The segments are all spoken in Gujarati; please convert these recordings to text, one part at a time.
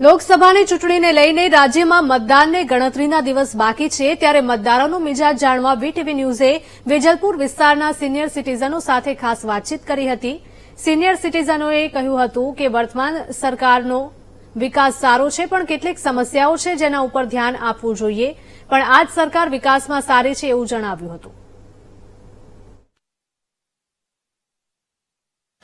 લોકસભાની ચૂંટણીને લઈને રાજ્યમાં મતદાનને ગણતરીના દિવસ બાકી છે, ત્યારે મતદારોનો મિજાજ જાણવા વીટીવી ન્યૂઝે વેજલપુર વિસ્તારના સિનિયર સિટીઝનો સાથે ખાસ વાતચીત કરી હતી. સિનિયર સિટીઝનોએ કહ્યું હતું કે વર્તમાન સરકારનો વિકાસ સારો છે, પણ કેટલીક સમસ્યાઓ છે જેના ઉપર ધ્યાન આપવું જોઈએ. પણ આ સરકાર વિકાસમાં સારી છે એવું જણાવ્યું હતું.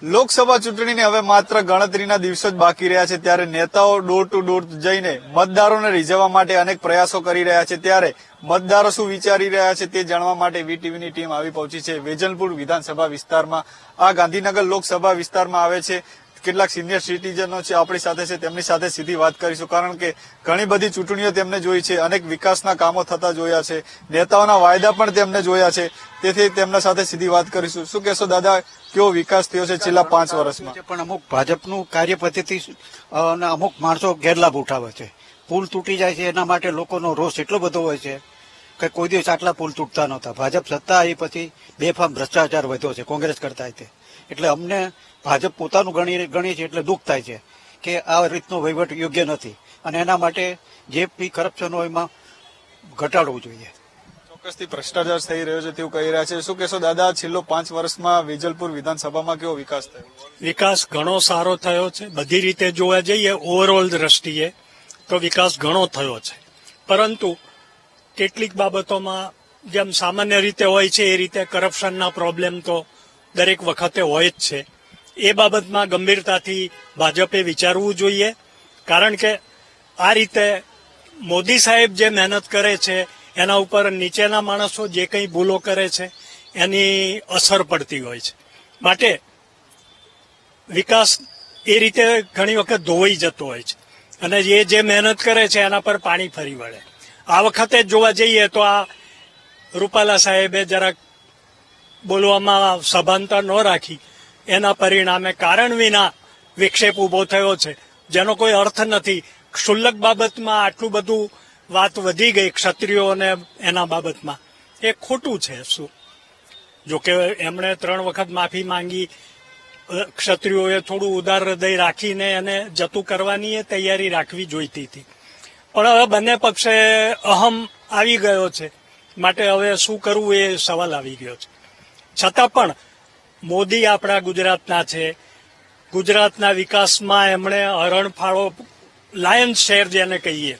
લોકસભા ચૂંટણીને હવે માત્ર ગણતરીના દિવસો જ બાકી રહ્યા છે ત્યારે નેતાઓ ડોર ટુ ડોર જઈને મતદારોને રીઝવવા માટે અનેક પ્રયાસો કરી રહ્યા છે. ત્યારે મતદારો શું વિચારી રહ્યા છે તે જાણવા માટે વીટીવીની ટીમ આવી પહોંચી છે. વેજલપુર વિધાનસભા વિસ્તારમાં, આ ગાંધીનગર લોકસભા વિસ્તારમાં આવે છે. કેટલાક સિનિયર સિટીઝનો છે, આપણી સાથે છે, તેમની સાથે સીધી વાત કરીશું. કારણ કે ઘણી બધી ચૂંટણીઓ તેમને જોઈ છે, અનેક વિકાસના કામો થતા જોયા છે, નેતાઓના વાયદા પણ તેમને જોયા છે. તેથી તેમના સાથે સીધી વાત કરીશું. શું કહેશો દાદા, કેવો વિકાસ થયો છે છેલ્લા પાંચ વર્ષમાં? પણ અમુક ભાજપનું કાર્ય પદ્ધતિ અમુક માણસો ગેરલાભ ઉઠાવે છે. પુલ તૂટી જાય છે, એના માટે લોકોનો રોષ એટલો બધો હોય છે. કે કોઈ દિવસ આટલા પુલ તૂટતા નહોતા. ભાજપ સત્તા આવી પછી બેફામ ભ્રષ્ટાચાર વધ્યો છે કોંગ્રેસ કરતા તે. એટલે અમને ભાજપ પોતાનું ગણી ગણી છે એટલે દુઃખ થાય છે કે આ રીતનો વહીવટ યોગ્ય નથી. અને એના માટે જે બી કરપ્શન હોય એમાં ઘટાડવું જોઈએ. ચોક્કસથી ભ્રષ્ટાચાર થઈ રહ્યો છે તેવું કહી રહ્યા છે. શું કહેશો દાદા છેલ્લો પાંચ વર્ષમાં વેજલપુર વિધાનસભામાં કેવો વિકાસ થયો? વિકાસ ઘણો સારો થયો છે. બધી રીતે જોવા જઈએ ઓવરઓલ દ્રષ્ટિએ તો વિકાસ ઘણો થયો છે. પરંતુ કેટલીક બાબતોમાં જેમ સામાન્ય રીતે હોય છે, એ રીતે કરપ્શનના પ્રોબ્લેમ તો દરેક વખતે હોય જ છે. એ બાબતમાં ગંભીરતાથી ભાજપે વિચારવું જોઈએ, કારણ કે આ રીતે મોદી સાહેબ જે મહેનત કરે છે, એના ઉપર નીચેના માણસો જે કંઈ ભૂલો કરે છે, એની અસર પડતી હોય છે. માટે વિકાસ એ રીતે ઘણી વખત ધોવાઈ જતો હોય છે. અને એ જે મહેનત કરે છે, એના પર પાણી ફરી વળે. આ વખતે જોવા જઈએ તો આ રૂપાલા સાહેબે જરાક બોલવામાં સભાનતા ન રાખી. એના પરિણામે કારણ વિના વિક્ષેપ ઊભો થયો છે. જેનો કોઈ અર્થ નથી. ક્ષુલ્લક બાબતમાં આટલું બધું વાત વધી ગઈ ક્ષત્રિયોને એના બાબતમાં. એ ખોટું છે શું? જોકે એમણે ત્રણ વખત માફી માંગી. ક્ષત્રિયોએ થોડું ઉદાર હૃદય રાખીને એને જતું કરવાની એ તૈયારી રાખવી જોઈતી હતી. પણ હવે બંને પક્ષે અહમ આવી ગયો છે. માટે હવે શું કરવું એ સવાલ આવી ગયો છે. છતાં પણ મોદી આપણા ગુજરાતના છે. ગુજરાતના વિકાસમાં એમણે હરણફાળો, લાયન્સ શેર જેને કહીએ,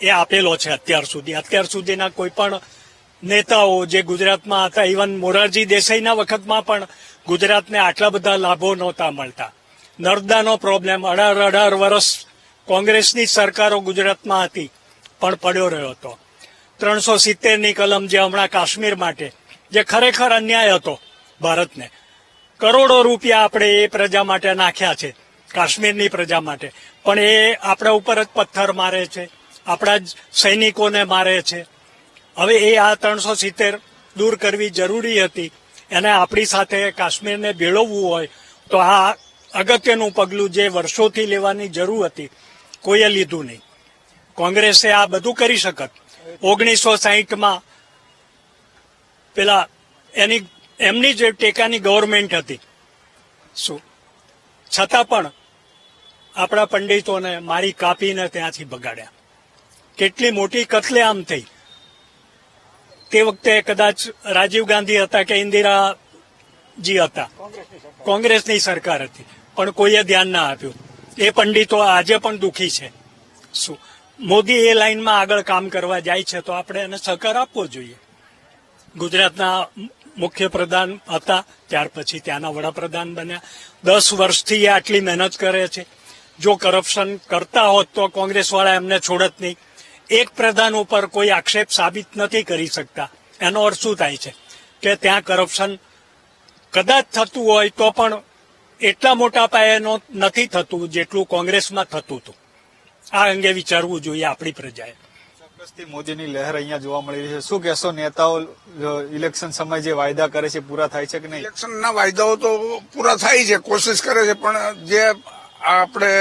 એ આપેલો છે અત્યાર સુધી. અત્યાર સુધીના કોઈ પણ નેતાઓ જે ગુજરાતમાં હતા, ઇવન મોરારજી દેસાઈના વખતમાં પણ ગુજરાતને આટલા બધા લાભો નહોતા મળતા. નર્મદાનો પ્રોબ્લેમ અઢાર અઢાર વર્ષ કોંગ્રેસની સરકારો ગુજરાતમાં હતી, પણ પડ્યો રહ્યો હતો. ત્રણસો સિત્તેરની કલમ જે હમણાં કાશ્મીર માટે, જે ખરેખર અન્યાય હતો ભારતને. કરોડો રૂપિયા આપણે એ પ્રજા માટે નાખ્યા છે, કાશ્મીરની પ્રજા માટે. પણ એ આપણા ઉપર જ પથ્થર મારે છે, આપણા જ સૈનિકોને મારે છે. હવે એ આ ત્રણસો સિત્તેર દૂર કરવી જરૂરી હતી, એને આપણી સાથે કાશ્મીરને ભેળવવું હોય, તો આ અગત્યનું પગલું જે વર્ષોથી લેવાની જરૂર હતી કોઈએ લીધું નહીં. કોંગ્રેસે આ બધું કરી શકત. ઓગણીસો સાહીઠમાં પેલા એની, એમની જે ટેકાની ગવર્મેન્ટ હતી. શું? છતાં પણ આપણા પંડિતોને મારી કાપીને ત્યાંથી બગાડ્યા. કેટલી મોટી કતલેઆમ થઈ. તે વખતે કદાચ રાજીવ ગાંધી હતા કે ઇન્દિરાજી હતા. કોંગ્રેસની સરકાર હતી. પણ કોઈએ ધ્યાન ના આપ્યું. એ પંડિતો આજે પણ દુઃખી છે. શું? મોદી એ લાઈનમાં આગળ કામ કરવા જાય છે તો આપણે એને સહકાર આપવો જોઈએ. ગુજરાતના મુખ્ય પ્રધાન હતા, ત્યાર પછી ત્યાંના વડાપ્રધાન બન્યા. દસ વર્ષથી એ આટલી મહેનત કરે છે. જો કરપ્શન કરતા હોત તો કોંગ્રેસવાળા એમને છોડત નહીં. એક પ્રધાન ઉપર કોઈ આક્ષેપ સાબિત નથી કરી શકતા. એનો અર્થ શું થાય છે? કે ત્યાં કરપ્શન કદાચ થતું હોય તો પણ એટલા મોટા પાયેનો નથી થતું જેટલું કોંગ્રેસમાં થતું હતું. આ અંગે વિચારવું જોઈએ આપણી પ્રજાએ. ચોક્કસથી મોદીની લહેર અહીંયા જોવા મળી રહી છે. શું કહેશો નેતાઓ ઇલેક્શન સમય જે વાયદા કરે છે પૂરા થાય છે કે નહીં? ઇલેક્શનના વાયદાઓ તો પૂરા થાય છે કોશિશ કરે છે પણ જે આપણે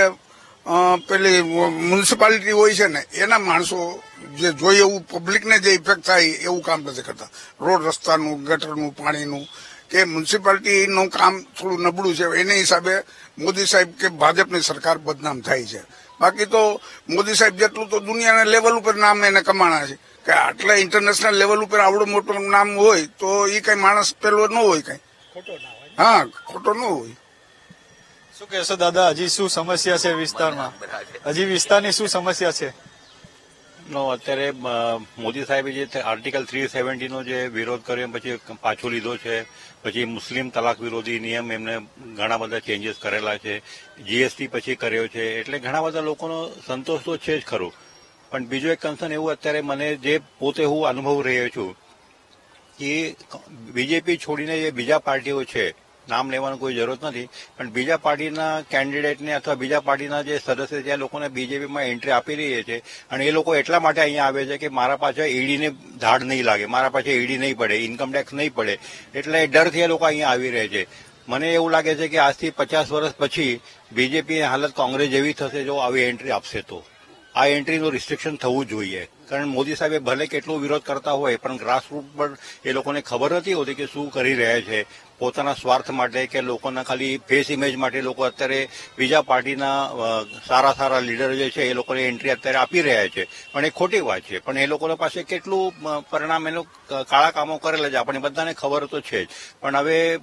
પેલી મ્યુનિસિપાલિટી હોય છે ને એના માણસો જે જોઈએ એવું પબ્લિકને જે ઇફેક્ટ થાય એવું કામ નથી કરતા. રોડ રસ્તાનું ગટરનું પાણીનું કે મ્યુનિસિપાલિટીનું કામ થોડું નબળું છે. એને હિસાબે મોદી સાહેબ કે ભાજપની સરકાર બદનામ થાય છે. બાકી તો મોદી સાહેબ જેટલું તો દુનિયાના લેવલ ઉપર નામ એને કમાણા છે. કે આટલા ઇન્ટરનેશનલ લેવલ ઉપર આવડું મોટું નામ હોય તો એ કઈ માણસ પેલો ન હોય કઈ. હા ખોટો ન હોય. શું કહેશો દાદા? હજી શું સમસ્યા છે વિસ્તારમાં? હજી વિસ્તારની શું સમસ્યા છે? નો, અત્યારે મોદી સાહેબે જે આર્ટિકલ થ્રી સેવન્ટીનો જે વિરોધ કર્યો, પછી પાછો લીધો છે, પછી મુસ્લિમ તલાક વિરોધી નિયમ એમને ઘણા બધા ચેન્જીસ કરેલા છે જીએસટી પછી કર્યો છે, એટલે ઘણા બધા લોકોનો સંતોષ તો છે જ ખરું. પણ બીજું એક કન્સર્ન એવું અત્યારે મને જે પોતે હું અનુભવ રહ્યો છું, કે બીજેપી છોડીને જે બીજા પાર્ટીઓ છે નામ લેવાની કોઈ જરૂરત નથી. પણ બીજા પાર્ટીના કેન્ડિડેટને અથવા બીજા પાર્ટીના જે સદસ્ય છે, એ લોકોને બીજેપીમાં એન્ટ્રી આપી રહી છે. અને એ લોકો એટલા માટે અહીંયા આવે છે કે મારા પાછળ ઈડીને ધાડ નહીં લાગે, મારા પાછળ ઈડી નહીં પડે ઇન્કમટેક્સ નહીં પડે. એટલે ડરથી એ લોકો અહીંયા આવી રહે છે. મને એવું લાગે છે કે આજથી પચાસ વર્ષ પછી બીજેપીની હાલત કોંગ્રેસ જેવી થશે જો આવી એન્ટ્રી આપશે તો. આ એન્ટ્રીનું રિસ્ટ્રિક્શન થવું જોઈએ. કારણ મોદી સાહેબે ભલે કેટલો વિરોધ કરતા હોય, પણ ગ્રાસરૂટ પર એ લોકોને ખબર નથી હોતી કે શું કરી રહ્યા છે. પોતાના સ્વાર્થ માટે કે લોકોના ખાલી ફેસ ઇમેજ માટે લોકો અત્યારે બીજા પાર્ટીના સારા સારા લીડર જે છે, એ લોકોને એન્ટ્રી અત્યારે આપી રહ્યા છે. પણ એ ખોટી વાત છે. પણ એ લોકોના પાસે કેટલું પરિણામ એનું કાળા કામો કરેલા છે. આપણે બધાને ખબર તો છે જ. પણ હવે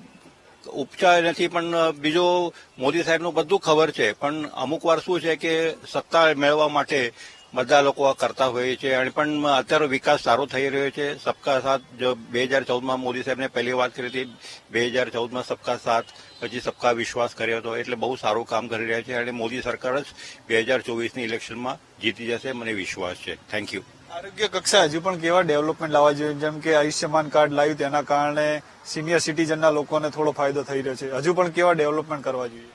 ઉપચાર નથી પણ બીજો મોદી સાહેબનું બધું ખબર છે. પણ અમુક વાર શું છે કે સત્તા મેળવવા માટે બધા લોકો આ કરતા હોય છે. અને પણ અત્યારે વિકાસ સારો થઈ રહ્યો છે. સબકા સાથ, જો બે હજાર ચૌદમાં મોદી સાહેબને પહેલી વાત કરી હતી, બે હજાર ચૌદમાં સબકા સાથ, પછી સબકા વિશ્વાસ કર્યો હતો. એટલે બહુ સારું કામ કરી રહ્યા છે. અને મોદી સરકાર જ બે હજાર ચોવીસની ઇલેક્શનમાં જીતી જશે. મને વિશ્વાસ છે. થેન્ક યુ આરોગ્ય કક્ષા હજુ પણ કેવા ડેવલપમેન્ટ લાવવા જોઈએ? જેમ કે આયુષ્યમાન કાર્ડ લાવ્યું તેના કારણે સિનિયર સિટીઝનના લોકોને થોડો ફાયદો થઈ રહ્યો છે. હજુ પણ કેવા ડેવલપમેન્ટ કરવા જોઈએ?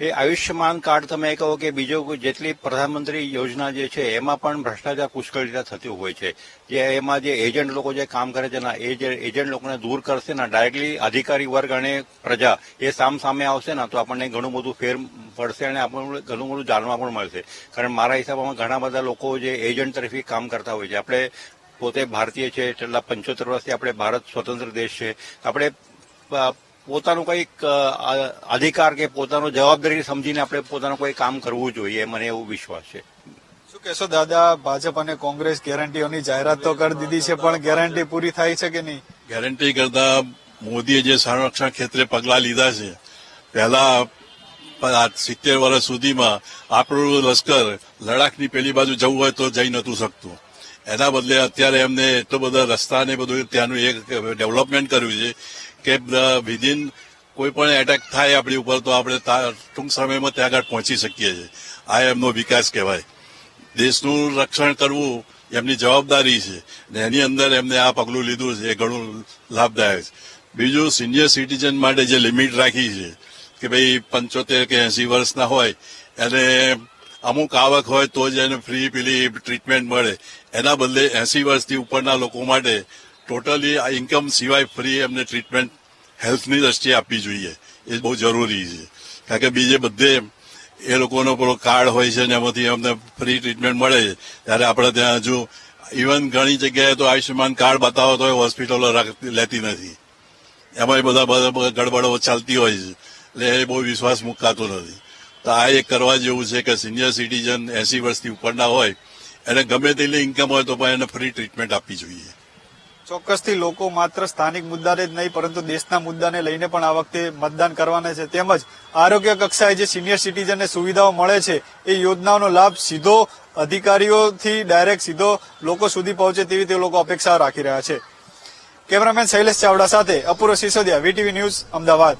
એ આયુષ્યમાન કાર્ડ તમે કહો કે બીજો જેટલી પ્રધાનમંત્રી યોજના જે છે, એમાં પણ ભ્રષ્ટાચાર પુષ્કળ રીતે થતું હોય છે. જે એમાં જે એજન્ટ લોકો જે કામ કરે છે એ જે એજન્ટ લોકોને દૂર કરશે ને ડાયરેક્ટલી અધિકારી વર્ગ અને પ્રજા એ સામ સામે આવશે, ને તો આપણને ઘણું બધું ફેર પડશે અને આપણને ઘણું બધું જાણવા પણ મળશે. કારણ મારા હિસાબમાં ઘણા બધા લોકો જે એજન્ટ તરફી કામ કરતા હોય છે. આપણે પોતે ભારતીય છે, છેલ્લા પંચોતેર વર્ષથી આપણે ભારત સ્વતંત્ર દેશ છે. આપણે પોતાનું કંઈક અધિકાર કે પોતાનું જવાબદારી સમજીને આપણે પોતાનું કોઈ કામ કરવું જોઈએ મને એવું વિશ્વાસ છે. શું કહેશો દાદા ભાજપ અને કોંગ્રેસ ગેરંટીઓની જાહેરાત તો કરી દીધી છે પણ ગેરંટી પૂરી થાય છે કે નહીં? ગેરંટી કરતા મોદીએ જે સંરક્ષણ ક્ષેત્રે પગલા લીધા છે પહેલા સિત્તેર વર્ષ સુધીમાં આપણું લશ્કર લડાખની પેલી બાજુ જવું હોય તો જઈ નતું શકતું. એના બદલે અત્યારે એમને એટલો બધા રસ્તા ને બધું ત્યાંનું એક ડેવલપમેન્ટ કર્યું છે કે વિધિન કોઈ પણ એટેક થાય આપણી ઉપર, તો આપણે ટૂંક સમયમાં ત્યાં આગળ પહોંચી શકીએ છીએ. આ એમનો વિકાસ કહેવાય. દેશનું રક્ષણ કરવું એમની જવાબદારી છે ને એની અંદર એમને આ પગલું લીધું છે, એ ઘણું લાભદાયક છે. બીજું સિનિયર સિટીઝન માટે જે લિમિટ રાખી છે, કે ભાઈ પંચોતેર કે એસી વર્ષના હોય, એને અમુક આવક હોય તો જ એને ફ્રી પેલી ટ્રીટમેન્ટ મળે. એના બદલે એસી વર્ષથી ઉપરના લોકો માટે ટોટલી આ ઇન્કમ સિવાય ફ્રી એમને ટ્રીટમેન્ટ હેલ્થની દ્રષ્ટિએ આપવી જોઈએ. એ બહુ જરૂરી છે. કારણ કે બીજે બધે એ લોકોનો પેલો કાર્ડ હોય છે ને એમાંથી અમને ફ્રી ટ્રીટમેન્ટ મળે છે. ત્યારે આપણે ત્યાં હજુ ઇવન ઘણી જગ્યાએ તો આયુષ્યમાન કાર્ડ બતાવો તો હોસ્પિટલો લેતી નથી. એમાં બધા બધા ગડબડો ચાલતી હોય છે. એટલે એ બહુ વિશ્વાસ મુકાતો નથી. તો આ એક કરવા જેવું છે કે સિનિયર સિટીઝન એસી વર્ષથી ઉપરના હોય, એને ગમે તેટલી ઇન્કમ હોય તો પણ એને ફ્રી ટ્રીટમેન્ટ આપવી જોઈએ. ચોક્કસથી લોકો માત્ર સ્થાનિક મુદ્દાને જ નહીં, પરંતુ દેશના મુદ્દાને લઈને પણ આ વખતે મતદાન કરવાના છે. તેમજ આરોગ્ય કક્ષાએ જે સિનિયર સિટીઝનને સુવિધાઓ મળે છે, એ યોજનાઓનો લાભ સીધો અધિકારીઓથી ડાયરેક્ટ સીધો લોકો સુધી પહોંચે તેવી તે લોકો અપેક્ષા રાખી રહ્યા છે. કેમેરામેન શૈલેષ ચાવડા સાથે અપૂર્વ સિસોદિયા, વીટીવી ન્યૂઝ, અમદાવાદ.